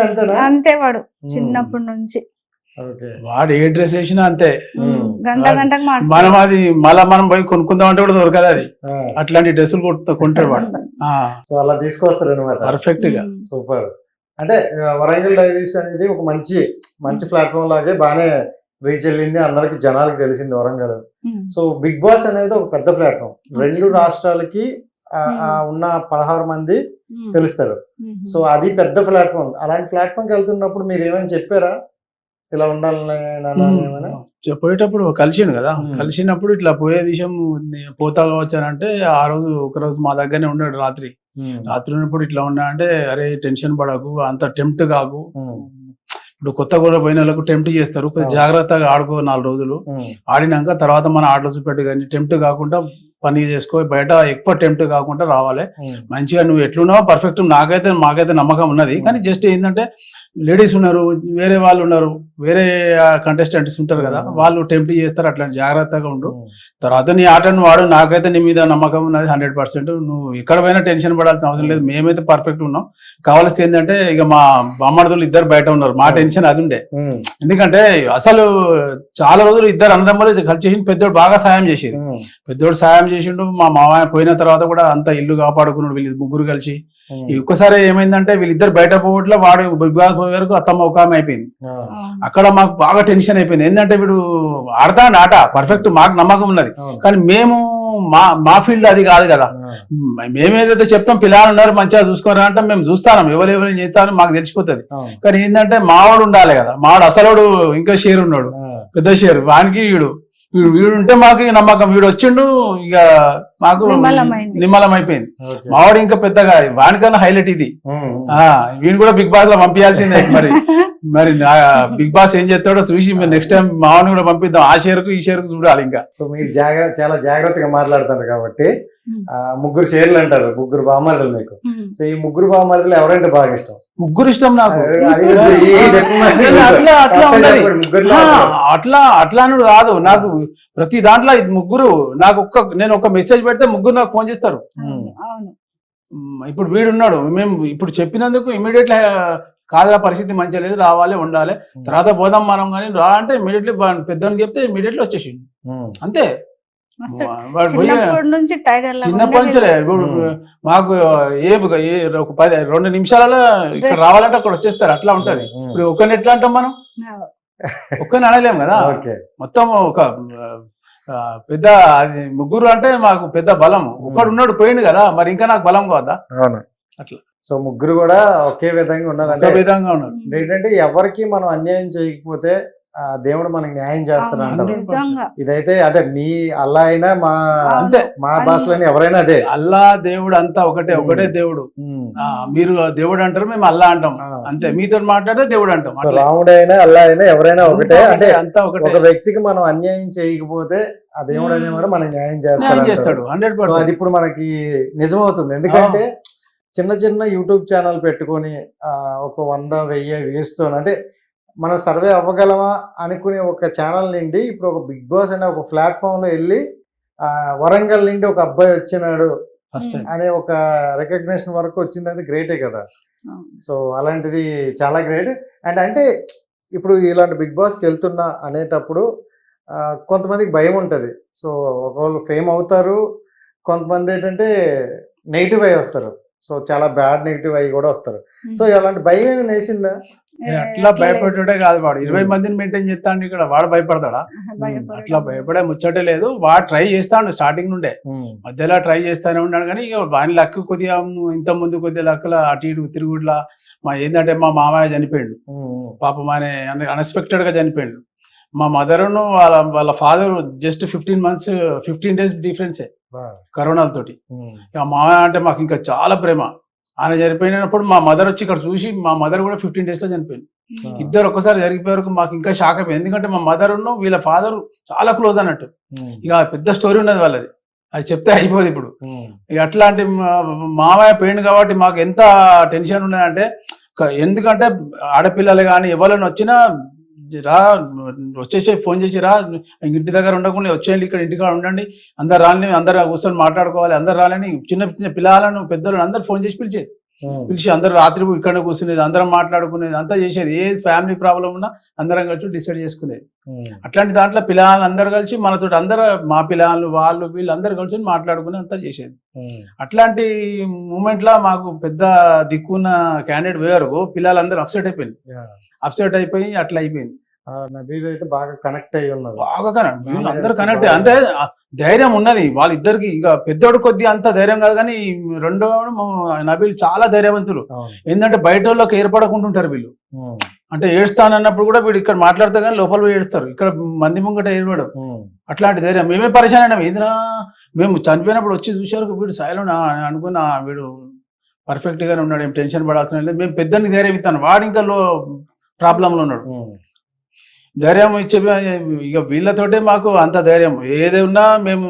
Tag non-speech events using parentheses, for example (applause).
అంతేనా? అంతే వాడు చిన్నప్పటి నుంచి. ఓకే. వాడు ఏ డ్రెస్ వేసినా అంతే. గంట గంటకు మనం. అది మళ్ళా మనం పోయి కొనుక్కుందాం అంటే కూడా దొరకదు అది. అట్లాంటి డ్రెస్సులు కొడుతూ కొంటాడు వాడు. (laughs) సో అలా తీసుకొస్తారు అనమాట పర్ఫెక్ట్గా. సూపర్. అంటే వరంగల్ డైరీస్ అనేది ఒక మంచి మంచి ప్లాట్ఫామ్ లాగే బాగానే రీచ్ వెళ్ళింది. అందరికి జనాలకి తెలిసింది వరంగల్. సో బిగ్ బాస్ అనేది ఒక పెద్ద ప్లాట్ఫామ్. రెండు. రాష్ట్రాలకి ఉన్న పదహారు మంది. తెలుస్తారు. సో అది పెద్ద ప్లాట్ఫామ్. అలాంటి ప్లాట్ఫామ్కి వెళ్తున్నప్పుడు మీరు ఏమైనా చెప్పారా? ఇలా ఉండాలని పోయేటప్పుడు కలిసిండు కదా. కలిసినప్పుడు ఇట్లా పోయే విషయం పోతా కావచ్చు అని అంటే ఆ రోజు ఒక రోజు మా దగ్గరనే ఉన్నాడు రాత్రి. రాత్రి ఉన్నప్పుడు ఇట్లా ఉన్నా అంటే అరే టెన్షన్ పడకు అంత టెంప్ట్ కాకు. ఇప్పుడు కొత్త కూడా పోయిన వాళ్ళకు టెంప్ట్ చేస్తారు. కొంచెం అవును. జాగ్రత్తగా ఆడుకో నాలుగు రోజులు. ఆడినాక తర్వాత మన ఆటలు చూపెట్టు కానీ టెంప్ట్ కాకుండా పని చేసుకో బయట ఎక్కువ టెంప్ట్ కాకుండా రావాలి. మంచిగా నువ్వు ఎట్లున్నావో పర్ఫెక్ట్ నాకైతే మాకైతే నమ్మకం ఉన్నది. కానీ జస్ట్ ఏంటంటే లేడీస్ ఉన్నారు వేరే వాళ్ళు ఉన్నారు వేరే కంటెస్టెంట్స్ ఉంటారు కదా. వాళ్ళు టెంప్ట్ చేస్తారు అట్లా జాగ్రత్తగా ఉండు. తర్వాత నీ ఆటను వాడు నాకైతే నీ మీద నమ్మకం ఉన్నది హండ్రెడ్ పర్సెంట్ నువ్వు ఎక్కడ పోయినా టెన్షన్ పడాల్సిన అవసరం లేదు. మేమైతే పర్ఫెక్ట్ ఉన్నాం. కావాల్సింది ఏంటంటే ఇక మా బామ్మడుదులు ఇద్దరు బయట ఉన్నారు. మా. టెన్షన్ అది ఉండే. ఎందుకంటే అసలు చాలా రోజులు ఇద్దరు అన్నదమ్ములు కలిసి చేసి పెద్దోడు బాగా సాయం చేసేది. పెద్దోడు సాయం చేసిండు. మా మామయ్య పోయిన తర్వాత కూడా అంత ఇల్లు కాపాడుకున్నాడు. వీళ్ళు ముగ్గురు కలిసి. ఒక్కసారి ఏమైందంటే వీళ్ళిద్దరు బయట పోవట్లో వాడు పోయే వరకు అత్తమ్మ ఒక ఆమె అయిపోయింది. అక్కడ మాకు బాగా టెన్షన్ అయిపోయింది. ఏంటంటే వీడు ఆడతాడు ఆట. పర్ఫెక్ట్ మాకు నమ్మకం ఉన్నది. కానీ మేము మా మా ఫీల్డ్ అది కాదు కదా. మేమేదైతే చెప్తాం పిల్లలు ఉన్నారు మంచిగా చూసుకోరా అంటే మేము చూస్తాం ఎవరు ఎవరు చేస్తారని మాకు తెలిసిపోతుంది. కానీ ఏంటంటే మావాడు ఉండాలి కదా. మావాడు అసలుడు ఇంకా షేర్ ఉన్నాడు. పెద్ద షేర్. వానికి వీడు. వీడు వీడుంటే మాకు నమ్మకం. వీడు వచ్చిండు ఇక మాకు నిమ్మలమైంది. నిమ్మలం అయిపోయింది ఓకే. మావాడు ఇంకా పెద్దగా వానికన్నా హైలైట్ ఇది. వీడు కూడా బిగ్ బాస్లో పంపించాల్సిందే మరి. (laughs) మరి బిగ్ బాస్ ఏం చేస్తాడో చూసి నెక్స్ట్ టైం మావాడిని కూడా పంపిద్దాం. ఆ షేర్కు ఈ షేర్కు చూడాలి ఇంకా. సో మీరు జాగ్రత్త చాలా జాగ్రత్తగా మాట్లాడతారు కాబట్టి ముగ్గురు షేర్లు అంటారు ముగ్గురు బామర్దులు మీకు. సో ఈ ముగ్గురు బామర్దులు ఎవరంటే బాగా ఇష్టం? ముగ్గురు ఇష్టం నాకు. (laughs) అట్లా అట్లా అట్లా అట్లా. అట్లా. అట్లా అని కాదు. నాకు ప్రతి దాంట్లో ముగ్గురు నాకు ఒక్క నేను ఒక మెసేజ్ పెడితే ముగ్గురు నాకు ఫోన్ చేస్తారు. అవును, ఇప్పుడు వీడు ఉన్నాడు మేము ఇప్పుడు చెప్పినందుకు ఇమీడియట్లీ కాదురా పరిస్థితి మంచిగా లేదు రావాలి ఉండాలి. తర్వాత పోదాం మనం కానీ రా అంటే ఇమీడియట్లీ పెద్దోనికి చెప్తే ఇమీడియట్లీ వచ్చేసి అంతే. చిన్నప్పటి. మాకు ఏ ఒక పది రెండు నిమిషాలలో ఇక్కడ. రావాలంటే అక్కడ వచ్చేస్తారు. అట్లా ఉంటది. ఇప్పుడు ఒక్కరిని ఎట్లా అంటాం మనం. ఒక్కరిని అనలేం కదా. ఓకే. మొత్తం ఒక పెద్ద అది ముగ్గురు అంటే మాకు పెద్ద బలం. ఒకడు ఉన్నాడు పోయిండు కదా. మరి ఇంకా నాకు బలం కాదా అట్లా. సో ముగ్గురు కూడా ఒకే విధంగా ఉన్నారు అంటే విధంగా ఉన్నాడు ఏంటంటే ఎవరికి మనం అన్యాయం చేయకపోతే దేవుడు మనకి న్యాయం నిజంగా. ఇదైతే అంటే మీ అల్లా అయినా మా అంతే మా భాషలోని ఎవరైనా అదే. అల్లా దేవుడు అంతా ఒకటే ఒకటే దేవుడు. మీరు దేవుడు అంటారు మేము అల్లా అంటాం. అంతే మీతో మాట్లాడితే దేవుడు అంటాం. రాముడు అయినా అల్లా అయినా ఎవరైనా ఒకటే. అంటే అంతా ఒకటే. ఒక వ్యక్తికి మనం అన్యాయం చేయకపోతే ఆ దేవుడు. అనేవారు మనకి న్యాయం చేస్తాడు చేస్తాడు హండ్రెడ్ సో అది పర్సెంట్ ఇప్పుడు మనకి నిజమవుతుంది. ఎందుకంటే చిన్న చిన్న యూట్యూబ్ ఛానల్ పెట్టుకొని ఆ, ఒక వంద వెయ్యి వ్యూస్తో అంటే మనం సర్వే అవ్వగలమా అనుకునే ఒక ఛానల్ నుండి ఇప్పుడు ఒక బిగ్ బాస్ అనే ఒక ప్లాట్ఫామ్లో వెళ్ళి వరంగల్ నుండి ఒక అబ్బాయి వచ్చినాడు అనే ఒక రికగ్నేషన్ వరకు వచ్చింది. అది గ్రేటే కదా. సో అలాంటిది చాలా గ్రేట్ అండ్ అంటే ఇప్పుడు ఇలాంటి బిగ్ బాస్కి వెళ్తున్నా అనేటప్పుడు కొంతమందికి భయం ఉంటుంది. సో ఒకళ్ళు ఫేమ్ అవుతారు కొంతమంది ఏంటంటే నెగిటివ్ అయి వస్తారు. సో చాలా బ్యాడ్ నెగిటివ్ అయ్యి కూడా వస్తారు. సో ఇలాంటి భయం ఏమైనా వేసిందా? అట్లా భయపడే కాదు వాడు. ఇరవై. మందిని మెయింటైన్ చేస్తాడు ఇక్కడ వాడు భయపడతాడా. అట్లా భయపడే ముచ్చటే లేదు. వాడు ట్రై చేస్తాడు స్టార్టింగ్ నుండే. మధ్యలో ట్రై చేస్తానే ఉన్నాడు కానీ ఇక వాని లక్ కొద్దిగా ఇంత ముందు కొద్దిగా లక్కుల అటు ఇటు తిరుగుట్లా మా ఏంటంటే మా మామయ్య చనిపోయాడు. పాపం ఆయన అన్ఎక్స్పెక్టెడ్గా చనిపోయాడు. మా మదర్ను వాళ్ళ వాళ్ళ father just fifteen months fifteen days డిఫరెన్సే కరోనాలతోటి. ఇక మామయ్య అంటే మాకు ఇంకా చాలా ప్రేమ. ఆయన చనిపోయినప్పుడు మా మదర్ వచ్చి ఇక్కడ చూసి మా మదర్ కూడా ఫిఫ్టీన్ డేస్లో చనిపోయింది ఇద్దరు ఒక్కసారి జరిగిపోయే వరకు మాకు ఇంకా షాక్ అయిపోయింది. ఎందుకంటే మా మదర్ వీళ్ళ ఫాదర్ చాలా క్లోజ్ అన్నట్టు. ఇక పెద్ద స్టోరీ ఉన్నది వాళ్ళది. అది చెప్తే అయిపోదు ఇప్పుడు. ఇక అట్లాంటి మా- మామయ్య పెయిండు కాబట్టి మాకు ఎంత టెన్షన్ ఉన్నదంటే ఎందుకంటే ఆడపిల్లలు కానీ ఎవరైనా వచ్చినా రా వచ్చేసే ఫోన్ చేసి రా ఇంటి దగ్గర ఉండకుండా వచ్చేయండి ఇక్కడ ఇంటికాడ ఉండండి. అందరు రాని అందరు కూర్చొని మాట్లాడుకోవాలి అందరు రాలని చిన్న చిన్న పిల్లలను పెద్దలను అందరు ఫోన్ చేసి పిలిచేది పిలిచి అందరు రాత్రి ఇక్కడ కూర్చునేది అందరం మాట్లాడుకునేది అంతా చేసేది. ఏ ఫ్యామిలీ ప్రాబ్లం ఉన్నా అందరం కలిసి డిసైడ్ చేసుకునేది. అట్లాంటి దాంట్లో పిల్లలు అందరు కలిసి మనతో అందరూ మా పిల్లలు వాళ్ళు వీళ్ళు అందరు కలిసి మాట్లాడుకుని అంతా చేసేది. అట్లాంటి మూమెంట్ లా మాకు పెద్ద దిక్కున్న క్యాండిడేట్ వేరు. పిల్లలందరూ అప్సెట్ అయిపోయింది. అప్సెట్ అయిపోయి అట్లా అయిపోయింది. అయితే బాగా కనెక్ట్ అయ్యి ఉన్నారు. బాగా కనెక్ట్ అందరూ కనెక్ట్. అంటే ధైర్యం ఉన్నది. వాళ్ళిద్దరికి ఇక పెద్దోడు కొద్ది అంత ధైర్యం కాదు కానీ రెండో నబీల్ చాలా ధైర్యవంతులు. ఏంటంటే బయట వాళ్ళకి ఏర్పడకుంటుంటారు వీళ్ళు. అంటే ఏడుస్తానన్నప్పుడు కూడా వీడు ఇక్కడ మాట్లాడితే కానీ లోపల పోయి ఏడుస్తారు. ఇక్కడ మంది ముంగట ఏడవడం ఉమ్, అట్లాంటి ధైర్యం. మేమే పరిచయం అయినాం. ఏందిరా? మేము చనిపోయినప్పుడు వచ్చి చూసారు వీడు సాయిలో అనుకున్న వీడు పర్ఫెక్ట్ గానే ఉన్నాడు. ఏం టెన్షన్ పడాల్సిన లేదు. మేము పెద్దని ధైర్యం ఇస్తాను వాడు ఇంకా లో ప్రాబ్లంలో ఉన్నాడు. ధైర్యం ఇచ్చే ఇక వీళ్ళతోటే మాకు అంత ధైర్యం. ఏది ఉన్నా మేము